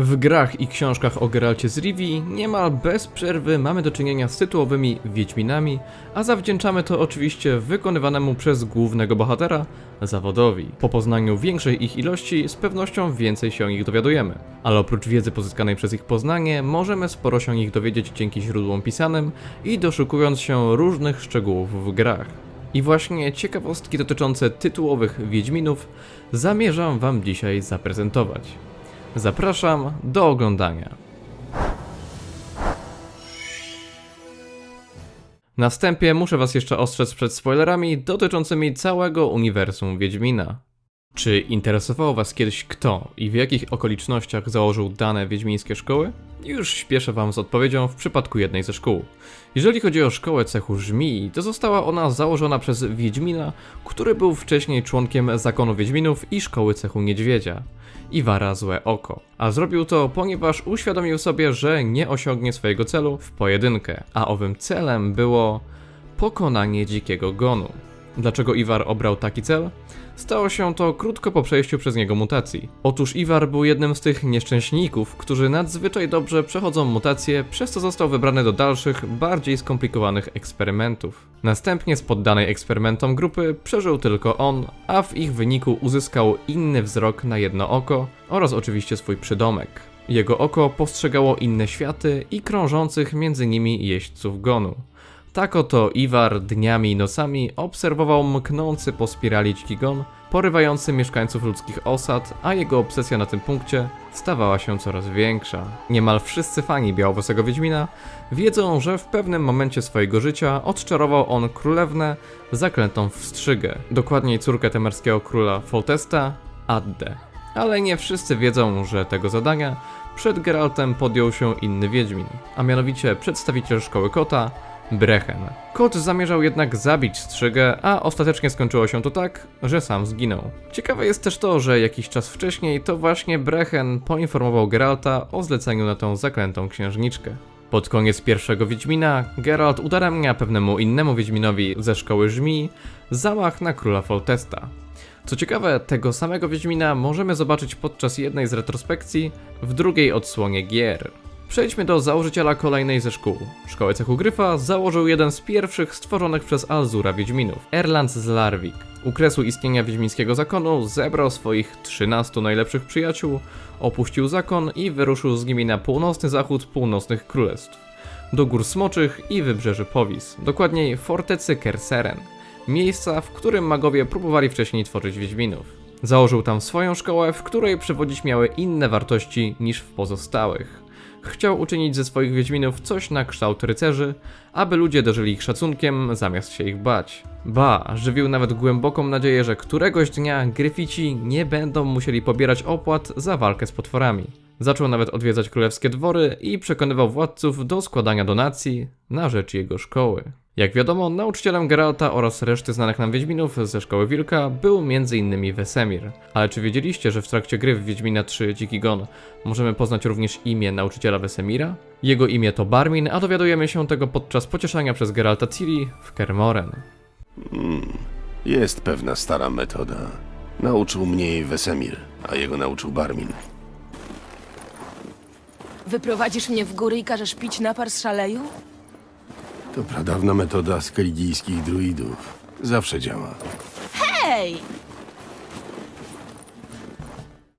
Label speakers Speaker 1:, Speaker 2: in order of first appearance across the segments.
Speaker 1: W grach i książkach o Geralcie z Rivii niemal bez przerwy mamy do czynienia z tytułowymi Wiedźminami, a zawdzięczamy to oczywiście wykonywanemu przez głównego bohatera zawodowi. Po poznaniu większej ich ilości z pewnością więcej się o nich dowiadujemy, ale oprócz wiedzy pozyskanej przez ich poznanie możemy sporo się o nich dowiedzieć dzięki źródłom pisanym i doszukując się różnych szczegółów w grach. I właśnie ciekawostki dotyczące tytułowych Wiedźminów zamierzam Wam dzisiaj zaprezentować. Zapraszam do oglądania. Na wstępie muszę Was jeszcze ostrzec przed spoilerami dotyczącymi całego uniwersum Wiedźmina. Czy interesowało Was kiedyś kto i w jakich okolicznościach założył dane wiedźmińskie szkoły? Już śpieszę Wam z odpowiedzią w przypadku jednej ze szkół. Jeżeli chodzi o szkołę cechu żmii, to została ona założona przez Wiedźmina, który był wcześniej członkiem zakonu Wiedźminów i szkoły cechu niedźwiedzia. Iwara Złe Oko. A zrobił to, ponieważ uświadomił sobie, że nie osiągnie swojego celu w pojedynkę, a owym celem było pokonanie dzikiego gonu. Dlaczego Iwar obrał taki cel? Stało się to krótko po przejściu przez niego mutacji. Otóż Iwar był jednym z tych nieszczęśników, którzy nadzwyczaj dobrze przechodzą mutacje, przez co został wybrany do dalszych, bardziej skomplikowanych eksperymentów. Następnie z poddanej eksperymentom grupy przeżył tylko on, a w ich wyniku uzyskał inny wzrok na jedno oko oraz oczywiście swój przydomek. Jego oko postrzegało inne światy i krążących między nimi jeźdźców gonu. Tak oto Iwar dniami i nocami obserwował mknący po spirali dziki gon, porywający mieszkańców ludzkich osad, a jego obsesja na tym punkcie stawała się coraz większa. Niemal wszyscy fani Białowłosego Wiedźmina wiedzą, że w pewnym momencie swojego życia odczarował on królewnę zaklętą w strzygę, dokładniej córkę temerskiego króla Foltesta, Addę. Ale nie wszyscy wiedzą, że tego zadania przed Geraltem podjął się inny Wiedźmin, a mianowicie przedstawiciel szkoły kota, Brechen. Kot zamierzał jednak zabić strzygę, a ostatecznie skończyło się to tak, że sam zginął. Ciekawe jest też to, że jakiś czas wcześniej to właśnie Brechen poinformował Geralta o zleceniu na tą zaklętą księżniczkę. Pod koniec pierwszego Wiedźmina, Geralt udaremnia pewnemu innemu Wiedźminowi ze szkoły żmi zamach na króla Foltesta. Co ciekawe, tego samego Wiedźmina możemy zobaczyć podczas jednej z retrospekcji w drugiej odsłonie gier. Przejdźmy do założyciela kolejnej ze szkół. Szkołę cechu Gryfa założył jeden z pierwszych stworzonych przez Alzura Wiedźminów, Erland z Larvik. U kresu istnienia Wiedźmińskiego Zakonu zebrał swoich 13 najlepszych przyjaciół, opuścił zakon i wyruszył z nimi na północny zachód północnych królestw. Do gór Smoczych i wybrzeży Powis, dokładniej fortecy Kerseren. Miejsca, w którym magowie próbowali wcześniej tworzyć Wiedźminów. Założył tam swoją szkołę, w której przewodzić miały inne wartości niż w pozostałych. Chciał uczynić ze swoich Wiedźminów coś na kształt rycerzy, aby ludzie dożyli ich szacunkiem zamiast się ich bać. Ba, żywił nawet głęboką nadzieję, że któregoś dnia Gryfici nie będą musieli pobierać opłat za walkę z potworami. Zaczął nawet odwiedzać królewskie dwory i przekonywał władców do składania donacji na rzecz jego szkoły. Jak wiadomo, nauczycielem Geralta oraz reszty znanych nam Wiedźminów ze Szkoły Wilka był m.in. Wesemir. Ale czy wiedzieliście, że w trakcie gry w Wiedźmina 3 Dziki Gon możemy poznać również imię nauczyciela Wesemira? Jego imię to Barmin, a dowiadujemy się tego podczas pocieszania przez Geralta Ciri w Kermoren.
Speaker 2: Jest pewna stara metoda. Nauczył mnie jej Wesemir, a jego nauczył Barmin.
Speaker 3: Wyprowadzisz mnie w góry i każesz pić napar z szaleju?
Speaker 2: To pradawna metoda skelidijskich druidów. Zawsze działa.
Speaker 3: Hej!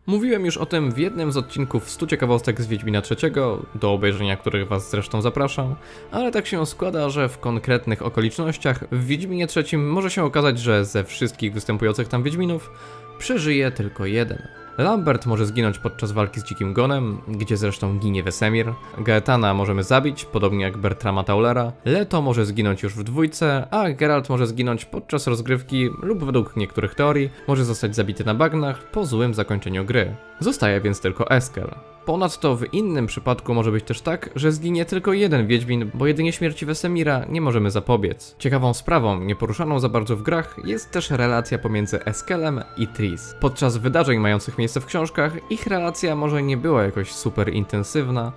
Speaker 1: Mówiłem już o tym w jednym z odcinków 100 ciekawostek z Wiedźmina III, do obejrzenia których was zresztą zapraszam, ale tak się składa, że w konkretnych okolicznościach w Wiedźminie III może się okazać, że ze wszystkich występujących tam Wiedźminów przeżyje tylko jeden. Lambert może zginąć podczas walki z Dzikim Gonem, gdzie zresztą ginie Wesemir. Gaetana możemy zabić, podobnie jak Bertrama Taulera. Leto może zginąć już w dwójce, a Geralt może zginąć podczas rozgrywki lub według niektórych teorii może zostać zabity na bagnach po złym zakończeniu gry. Zostaje więc tylko Eskel. Ponadto w innym przypadku może być też tak, że zginie tylko jeden Wiedźmin, bo jedynie śmierci Wesemira nie możemy zapobiec. Ciekawą sprawą, nieporuszaną za bardzo w grach, jest też relacja pomiędzy Eskelem i Tris. Podczas wydarzeń mających miejsce w książkach, ich relacja może nie była jakoś super intensywna,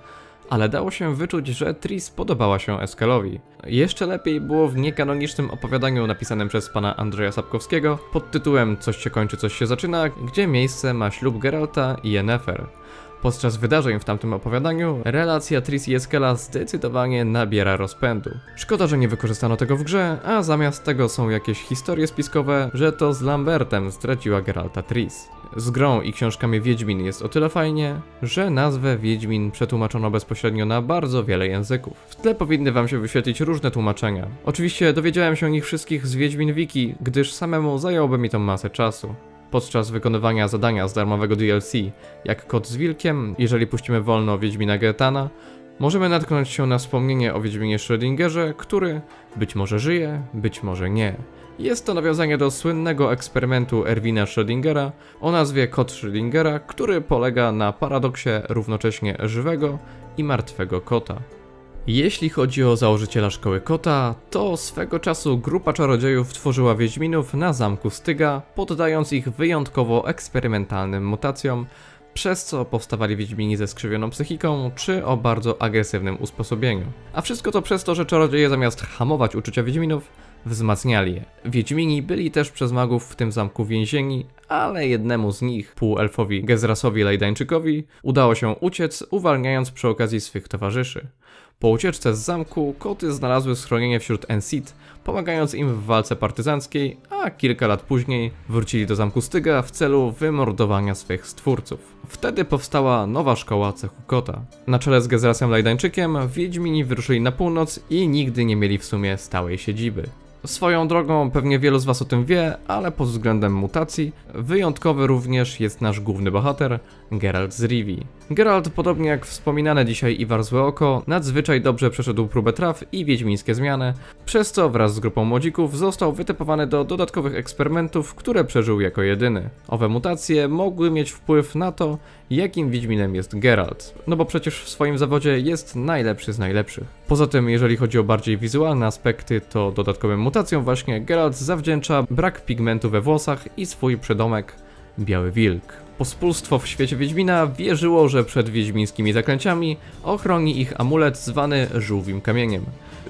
Speaker 1: ale dało się wyczuć, że Tris podobała się Eskelowi. Jeszcze lepiej było w niekanonicznym opowiadaniu napisanym przez pana Andrzeja Sapkowskiego pod tytułem Coś się kończy, coś się zaczyna, gdzie miejsce ma ślub Geralta i Yennefer. Podczas wydarzeń w tamtym opowiadaniu, relacja Tris i Eskela zdecydowanie nabiera rozpędu. Szkoda, że nie wykorzystano tego w grze, a zamiast tego są jakieś historie spiskowe, że to z Lambertem zdradziła Geralta Tris. Z grą i książkami Wiedźmin jest o tyle fajnie, że nazwę Wiedźmin przetłumaczono bezpośrednio na bardzo wiele języków. W tle powinny wam się wyświetlić różne tłumaczenia. Oczywiście dowiedziałem się o nich wszystkich z Wiedźmin Wiki, gdyż samemu zajęłoby mi to masę czasu. Podczas wykonywania zadania z darmowego DLC, jak Kot z Wilkiem, jeżeli puścimy wolno Wiedźmina Gaetana, możemy natknąć się na wspomnienie o Wiedźminie Schrödingerze, który być może żyje, być może nie. Jest to nawiązanie do słynnego eksperymentu Erwina Schrödingera o nazwie Kot Schrödingera, który polega na paradoksie równocześnie żywego i martwego kota. Jeśli chodzi o założyciela szkoły kota, to swego czasu grupa czarodziejów tworzyła Wiedźminów na zamku Styga, poddając ich wyjątkowo eksperymentalnym mutacjom, przez co powstawali Wiedźmini ze skrzywioną psychiką, czy o bardzo agresywnym usposobieniu. A wszystko to przez to, że czarodzieje zamiast hamować uczucia Wiedźminów, wzmacniali je. Wiedźmini byli też przez magów w tym zamku więzieni, ale jednemu z nich, półelfowi Gezrasowi Lejdańczykowi, udało się uciec, uwalniając przy okazji swych towarzyszy. Po ucieczce z zamku, koty znalazły schronienie wśród Ensit, pomagając im w walce partyzanckiej, a kilka lat później wrócili do zamku Styga w celu wymordowania swych stwórców. Wtedy powstała nowa szkoła cechu kota. Na czele z Gezrasem Lajdańczykiem Wiedźmini wyruszyli na północ i nigdy nie mieli w sumie stałej siedziby. Swoją drogą pewnie wielu z Was o tym wie, ale pod względem mutacji wyjątkowy również jest nasz główny bohater, Geralt z Rivii. Geralt, podobnie jak wspominane dzisiaj Iwar Złe Oko, nadzwyczaj dobrze przeszedł próbę traw i wiedźmińskie zmiany, przez co wraz z grupą młodzików został wytypowany do dodatkowych eksperymentów, które przeżył jako jedyny. Owe mutacje mogły mieć wpływ na to, jakim wiedźminem jest Geralt, no bo przecież w swoim zawodzie jest najlepszy z najlepszych. Poza tym, jeżeli chodzi o bardziej wizualne aspekty, to dodatkowym mutacjom właśnie Geralt zawdzięcza brak pigmentu we włosach i swój przydomek Biały Wilk. Pospólstwo w świecie Wiedźmina wierzyło, że przed wiedźmińskimi zaklęciami ochroni ich amulet zwany żółwim kamieniem.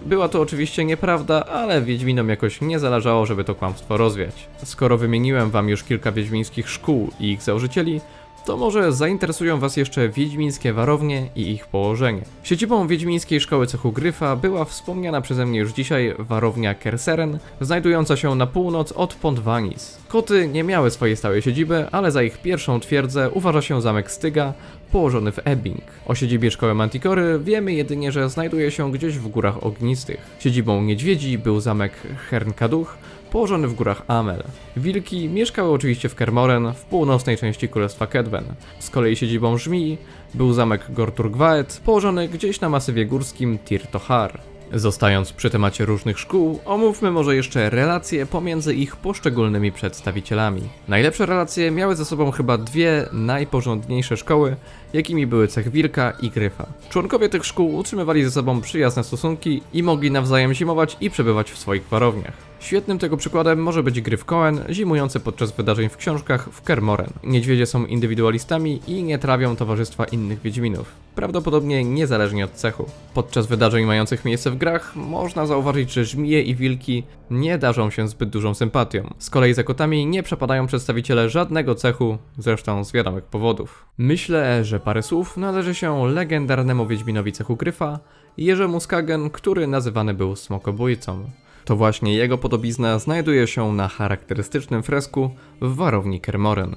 Speaker 1: Była to oczywiście nieprawda, ale Wiedźminom jakoś nie zależało, żeby to kłamstwo rozwiać. Skoro wymieniłem wam już kilka wiedźmińskich szkół i ich założycieli, to może zainteresują Was jeszcze wiedźmińskie warownie i ich położenie. Siedzibą wiedźmińskiej szkoły cechu Gryfa była wspomniana przeze mnie już dzisiaj warownia Kerseren, znajdująca się na północ od Pontvanis. Koty nie miały swojej stałej siedziby, ale za ich pierwszą twierdzę uważa się zamek Styga, położony w Ebbing. O siedzibie szkoły Mantikory wiemy jedynie, że znajduje się gdzieś w górach ognistych. Siedzibą niedźwiedzi był zamek Hernkaduch, położony w górach Amel. Wilki mieszkały oczywiście w Kermoren, w północnej części Królestwa Kedwen. Z kolei siedzibą żmii był zamek Gorturgwaet, położony gdzieś na masywie górskim Tirtohar. Zostając przy temacie różnych szkół, omówmy może jeszcze relacje pomiędzy ich poszczególnymi przedstawicielami. Najlepsze relacje miały ze sobą chyba dwie najporządniejsze szkoły, jakimi były Cech Wilka i Gryfa. Członkowie tych szkół utrzymywali ze sobą przyjazne stosunki i mogli nawzajem zimować i przebywać w swoich warowniach. Świetnym tego przykładem może być Gryf Cohen, zimujący podczas wydarzeń w książkach w Kermoren. Niedźwiedzie są indywidualistami i nie trawią towarzystwa innych wiedźminów. Prawdopodobnie niezależnie od cechu. Podczas wydarzeń mających miejsce w grach można zauważyć, że żmije i wilki nie darzą się zbyt dużą sympatią. Z kolei za kotami nie przepadają przedstawiciele żadnego cechu, zresztą z wiadomych powodów. Myślę, że parę słów należy się legendarnemu wiedźminowi cechu Gryfa, Jerzemu Skagen, który nazywany był Smokobójcą. To właśnie jego podobizna znajduje się na charakterystycznym fresku w warowni Kermoren.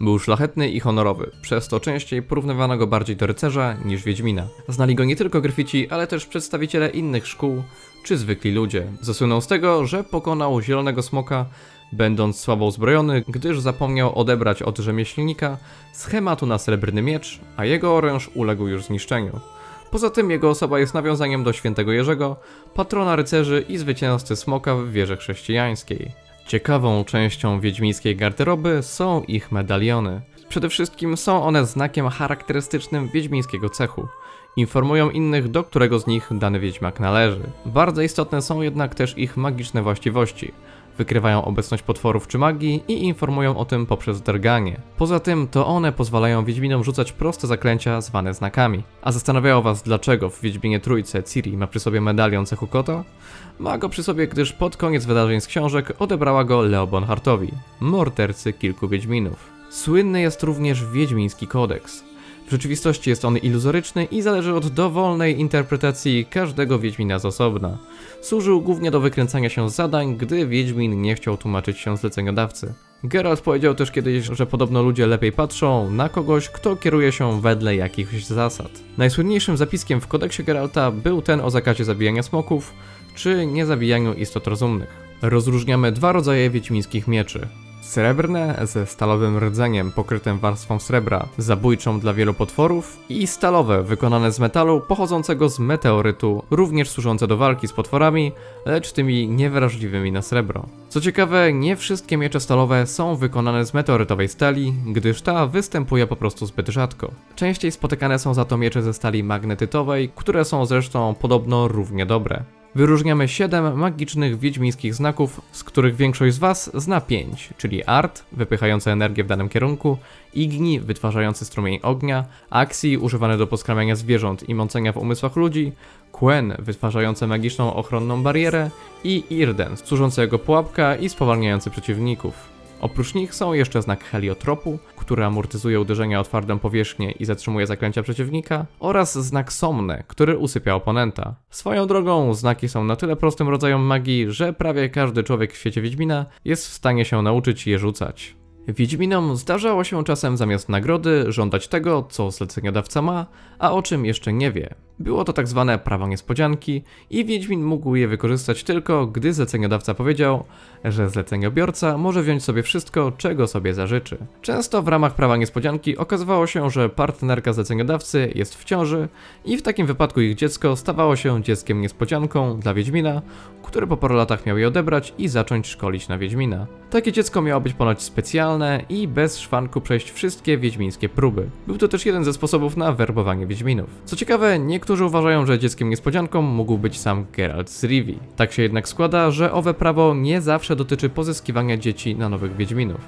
Speaker 1: Był szlachetny i honorowy, przez to częściej porównywano go bardziej do rycerza niż wiedźmina. Znali go nie tylko gryfici, ale też przedstawiciele innych szkół czy zwykli ludzie. Zasłynął z tego, że pokonał zielonego smoka, będąc słabo uzbrojony, gdyż zapomniał odebrać od rzemieślnika schematu na srebrny miecz, a jego oręż uległ już zniszczeniu. Poza tym jego osoba jest nawiązaniem do świętego Jerzego, patrona rycerzy i zwycięzcy smoka w wierze chrześcijańskiej. Ciekawą częścią wiedźmińskiej garderoby są ich medaliony. Przede wszystkim są one znakiem charakterystycznym wiedźmińskiego cechu. Informują innych, do którego z nich dany wiedźmak należy. Bardzo istotne są jednak też ich magiczne właściwości. Wykrywają obecność potworów czy magii i informują o tym poprzez drganie. Poza tym to one pozwalają Wiedźminom rzucać proste zaklęcia zwane znakami. A zastanawiało was dlaczego w Wiedźminie Trójce Ciri ma przy sobie medalion cechu kota? Ma go przy sobie, gdyż pod koniec wydarzeń z książek odebrała go Leo Bonhartowi, mordercy kilku Wiedźminów. Słynny jest również Wiedźmiński Kodeks. W rzeczywistości jest on iluzoryczny i zależy od dowolnej interpretacji każdego Wiedźmina z osobna. Służył głównie do wykręcania się zadań, gdy Wiedźmin nie chciał tłumaczyć się zleceniodawcy. Geralt powiedział też kiedyś, że podobno ludzie lepiej patrzą na kogoś, kto kieruje się wedle jakichś zasad. Najsłynniejszym zapiskiem w kodeksie Geralta był ten o zakazie zabijania smoków, czy niezabijaniu istot rozumnych. Rozróżniamy dwa rodzaje wiedźmińskich mieczy. Srebrne ze stalowym rdzeniem pokrytym warstwą srebra, zabójczą dla wielu potworów i stalowe wykonane z metalu pochodzącego z meteorytu, również służące do walki z potworami, lecz tymi niewrażliwymi na srebro. Co ciekawe, nie wszystkie miecze stalowe są wykonane z meteorytowej stali, gdyż ta występuje po prostu zbyt rzadko. Częściej spotykane są za to miecze ze stali magnetytowej, które są zresztą podobno równie dobre. Wyróżniamy 7 magicznych wiedźmińskich znaków, z których większość z Was zna 5, czyli Art, wypychający energię w danym kierunku, Igni, wytwarzający strumień ognia, Axi, używany do poskramiania zwierząt i mącenia w umysłach ludzi, Quen, wytwarzający magiczną ochronną barierę i Irden, służący jako pułapka i spowalniający przeciwników. Oprócz nich są jeszcze znak heliotropu, który amortyzuje uderzenia o twardą powierzchnię i zatrzymuje zaklęcia przeciwnika, oraz znak somne, który usypia oponenta. Swoją drogą, znaki są na tyle prostym rodzajem magii, że prawie każdy człowiek w świecie Wiedźmina jest w stanie się nauczyć je rzucać. Wiedźminom zdarzało się czasem zamiast nagrody żądać tego, co zleceniodawca ma, a o czym jeszcze nie wie. Było to tak zwane prawo niespodzianki i Wiedźmin mógł je wykorzystać tylko, gdy zleceniodawca powiedział, że zleceniobiorca może wziąć sobie wszystko, czego sobie zażyczy. Często w ramach prawa niespodzianki okazywało się, że partnerka zleceniodawcy jest w ciąży i w takim wypadku ich dziecko stawało się dzieckiem niespodzianką dla Wiedźmina, który po paru latach miał je odebrać i zacząć szkolić na Wiedźmina. Takie dziecko miało być ponoć specjalne i bez szwanku przejść wszystkie wiedźmińskie próby. Był to też jeden ze sposobów na werbowanie Wiedźminów. Co ciekawe, niektórzy uważają, że dzieckiem niespodzianką mógł być sam Geralt z Rivii. Tak się jednak składa, że owe prawo nie zawsze dotyczy pozyskiwania dzieci na nowych Wiedźminów.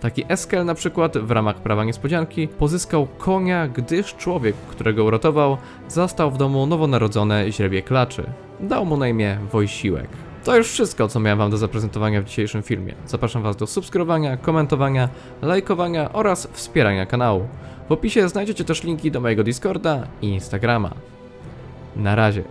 Speaker 1: Taki Eskel na przykład w ramach prawa niespodzianki pozyskał konia, gdyż człowiek, którego uratował, zastał w domu nowonarodzone źrebie klaczy. Dał mu na imię Wojsiłek. To już wszystko, co miałem wam do zaprezentowania w dzisiejszym filmie. Zapraszam was do subskrybowania, komentowania, lajkowania oraz wspierania kanału. W opisie znajdziecie też linki do mojego Discorda i Instagrama. Na razie.